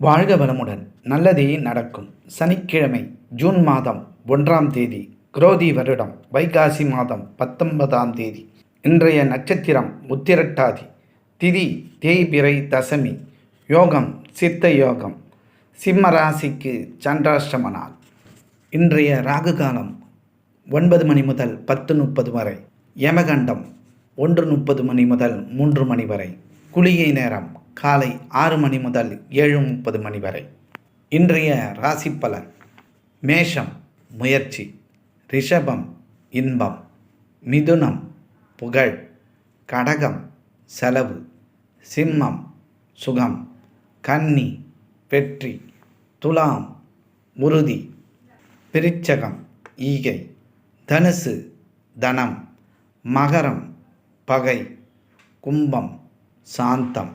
வாழ்க வளமுடன். நல்லதே நடக்கும். சனிக்கிழமை ஜூன் மாதம் ஒன்றாம் தேதி குரோதி வருடம் வைகாசி மாதம் பத்தொன்பதாம் தேதி. இன்றைய நட்சத்திரம் உத்திரட்டாதி. திதி தேய்பிறை தசமி. யோகம் சித்த யோகம். சிம்ம ராசிக்கு சந்திராஷ்டம நாள். இன்றைய ராகு காலம் ஒன்பது மணி முதல் பத்து முப்பது வரை. யமகண்டம் ஒன்று முப்பது மணி முதல் மூன்று மணி வரை. குளிகை நேரம் காலை ஆறு மணி முதல் ஏழு முப்பது மணி வரை. இன்றைய ராசி பலன் மேஷம் முயற்சி ரிஷபம் இன்பம் மிதுனம் புகழ் கடகம் செலவு சிம்மம் சுகம் கன்னி வெற்றி துலாம் உறுதி பிரிச்சகம் ஈகை தனுசு தனம் மகரம் பகை கும்பம் சாந்தம்.